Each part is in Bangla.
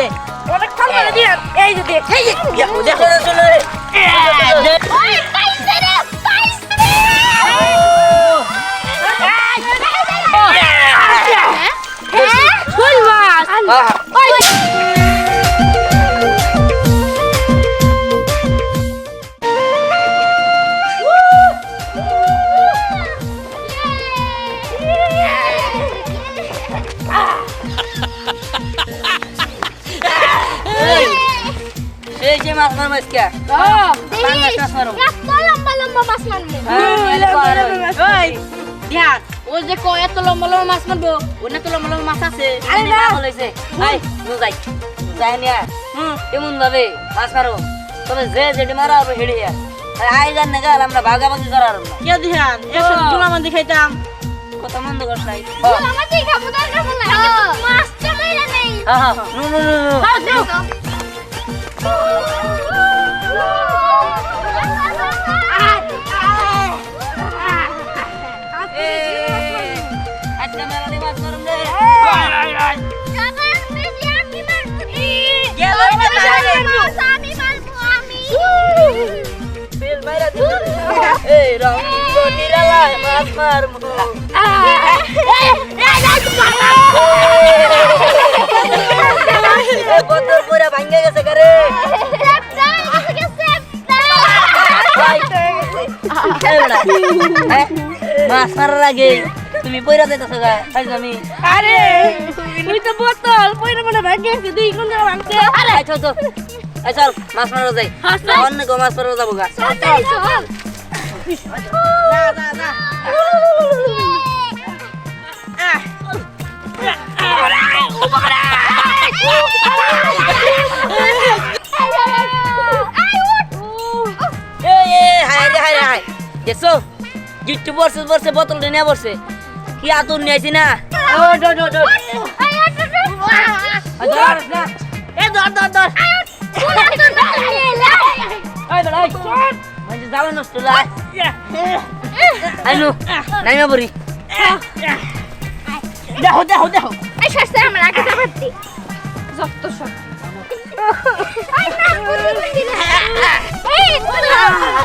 দে। অনেক মেরে দিয়ে এই যে দেখ যে দেখো। মাছ মার মাছ কে বাংলা মাছ মারো এত লম্বা লম্বা মাছ মারবে ওই ধ্যান ও যে কয় এত লম্বা লম্বা মাছ মারবো ওনে তো লম্বা লম্বা মাছ আছে। আরে না। হইছে আই নু যাই। যাই নিয়া। হুম। এমন ভাবে মাছ মারো তবে যে যেটি মারা হবে হেড়ে আই জান না গাল আমরা ভাগাভাগি করার কে ধ্যান একসাথে দুলা মান দেখাইতাম কত মন্দ করছ নাই দরকার মাছটা নেই হ্যাঁ হ্যাঁ নু নু নু নু মাছ মারার আগে তুমি পয়রা দিতেছো গা আমি আরে তুই তো বোতল পয়রা মনে ভাঙে আছে দুই কোন জায়গা ভাঙছে। আরে চল চল। এই চল মাছ মারা যাই। অন্য গো মাছ মারা যাব গা। না না না। গিট্টু বসে বসে বোতল নিয়ে বসে কি আতুর নিয়েছি না?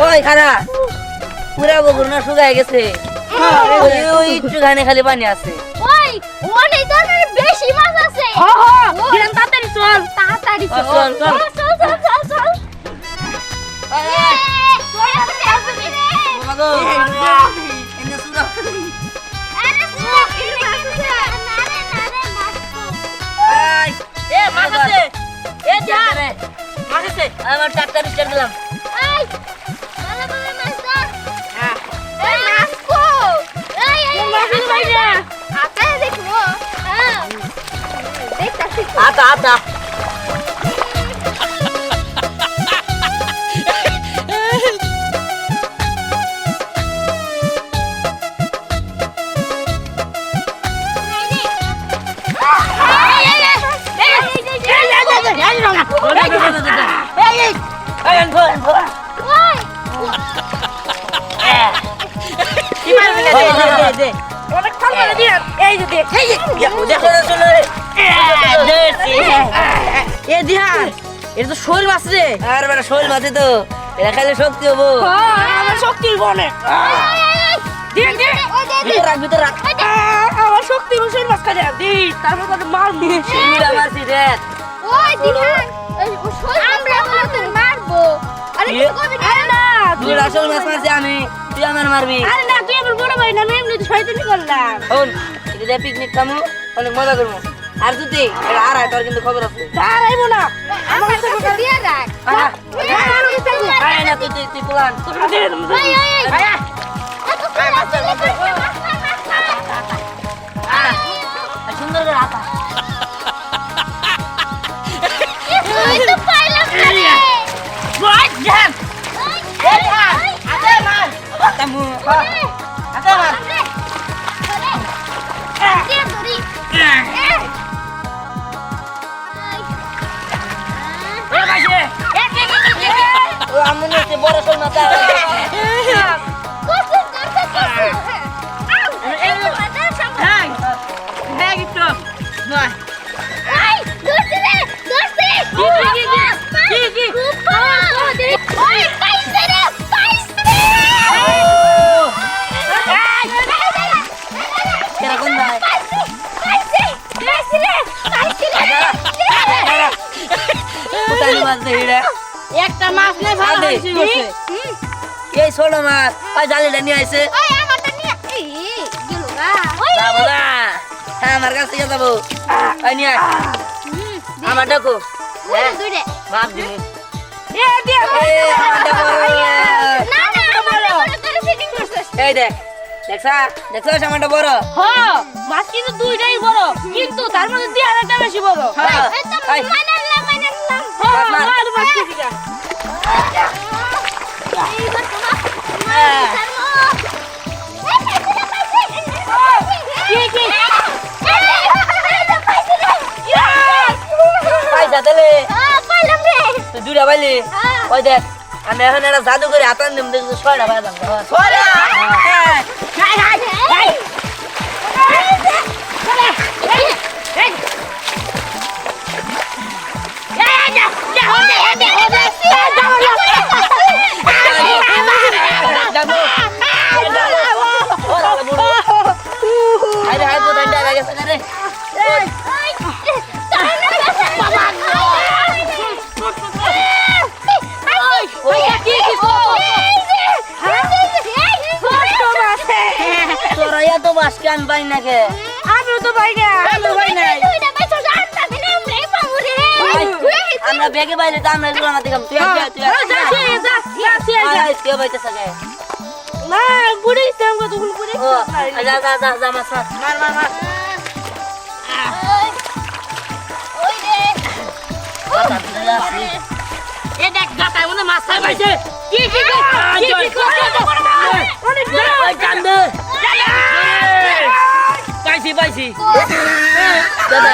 ওই খারা পুরা বগুর না শুকায় গেছে। ওই ওই একটু খানে খালি পানি আছে। বেশি মাছ আছে। হ হ তাড়াতাড়ি চল তাড়াতাড়ি চল, চল, চল। চল। চল চল চল এই, এই, আতে হ্যাঁ। আতা আতা এই, এই, এই, এই যে দেখ দেখো, শোনো রে। দেখছি। এ ধ্যান এটা তো শোল মাছ রে। আর বেটা শোল মাছে তো। এরা খাইলে শক্তি হব। আমার শক্তি ভিতর রাখ আমার শক্তি শোল মাছ খাই দি তারপর শিলা মারছি দেখ। ওই দিহান আমরা মারবো। আরে কি? কিছু না তুই আসল মাছ মারছি আমি। তুই আমার মারবি। আরে না তুই আমার বড় ভাই না আমি এমনি তো শয়তানি করলাম। শোন এটা পিকনিক খামু অনেক মজা করব। আর যদি এটা আর হয় তোর কিন্তু খবর আছে। না আমার কাছে দিয়ে রাখ। আহা, আমার কাছে দিয়ে রাখ। আয় না তুই তুই তুই পুলান। তোমরা দিয়ে আয়া। মাছ আর সুন্দর করে হাতা তামু ওই, আতে মার ওরে, ওরে, দিয়ে ধরি। এই। এ ভাইছে ও আমন হচ্ছে একটা মাছ নেই ভালো হয়েছে এই ছোট মাছ। ওই জালিটা নিয়ে আইছে। যাব না হ্যাঁ আমার কাছ থেকে যাব। ওই নিয়ে আমার ডাকো। হ্যাঁ। মাপ দিবি। এই না না দেখ দেখছা? দেখছ? বড়। হ্যাঁ মাছ কিন্তু দুইটাই বড়। কিন্তু তার মধ্যে দিয়ে আরেকটা বেশি বড়। হ্যাঁ। দুটা পাইলি? ওই দেখ আমি এখন একটা জাদু করে হাতান দিম দেখছি ছয়টা পাই দাম ছয়টা হ্যাঁ। যাব বেগে বাইরে তো আমরা এগুলো আমাদের তুই তুই তুই বাইতে থাকে না বুড়ি ইসলাম কতক্ষণ বুড়ি ও যা যা যা যা মাছ মার মার মার তুলে আসি। এ দেখ গাতায় মনে মাছ খাই পাইছে কি কি কি কি অনেক ওই কান্দে পাইছি পাইছি দাদা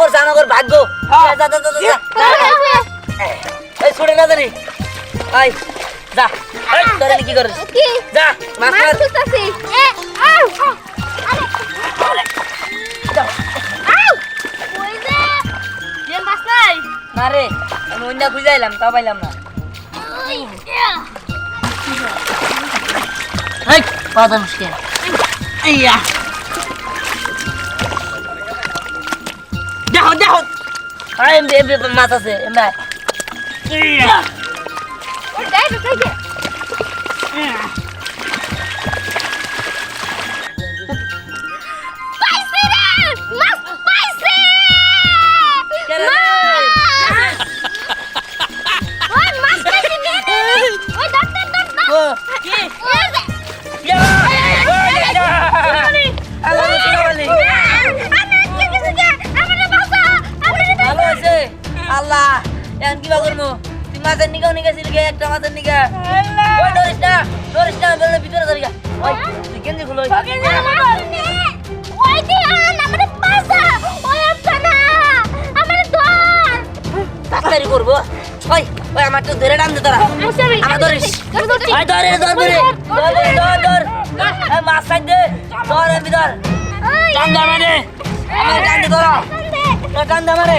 করছে আমার ভাগ্য। যা যা যা যা, যা এই ছুড়ে না জানি। আই যা। এই তোরা কি করিস? যা মাছ মার। এর মাছ নাই? না রে আমি অন্য খুঁজে আইলাম তাও পাইলাম না। এই পাতা মুশকিল। ইয়া। মাছ আছে কিবা করব তুই মাছের নিকাও নিকাছিল গে একটা মাছের নিকা ওই ধরিস না ধরিস না ধরে ভিতরে ধরি গা। ওই তুই গেঞ্জি খুলো তাড়াতাড়ি করব। ওই ওই আমার তো ধরে টান দে তোরা। আমার ধরিস ওই ধরে ধর ধরে ধর ধর ধর ধর এই মাছ সাইড দে। ধর এমনি ধর টান দে মানে আমার টান দে ধরা তোর টান দে আমারে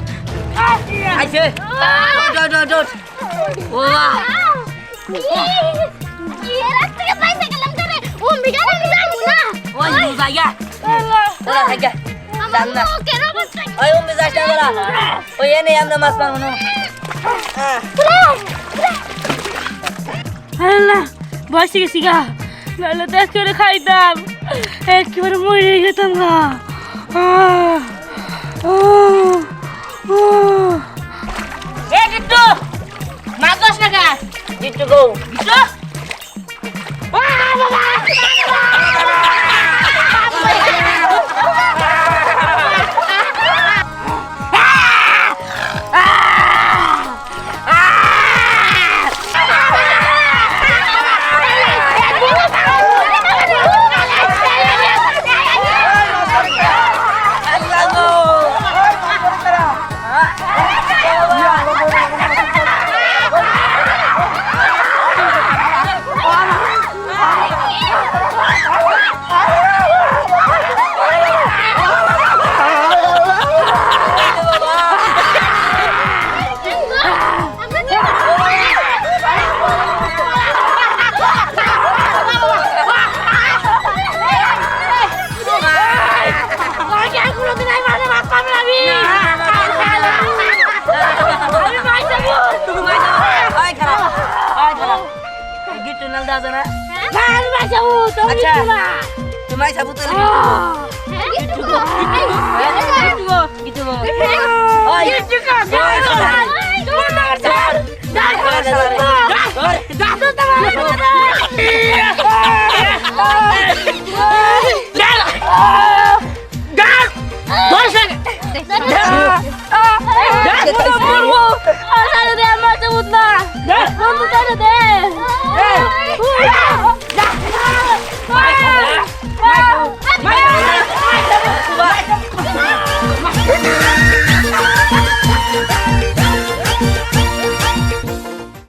আইছে। ওঠ ওঠ ওঠ ও বসে গেছি গা। নাহলে দেখ করে খাইতাম। একেবারে মরে যেতাম গা। আহ। গিট্টু গো গিট্টু নাল দাও না না আমি মাছ যাব তুমি আচ্ছা। কিছু না তুমি সাবু তো গিট্টু গো গিট্টু গো গিট্টু গো ওই গিট্টু গো তোমার নাম স্যার দাঁড় করো ধর দাদু তোমার গাল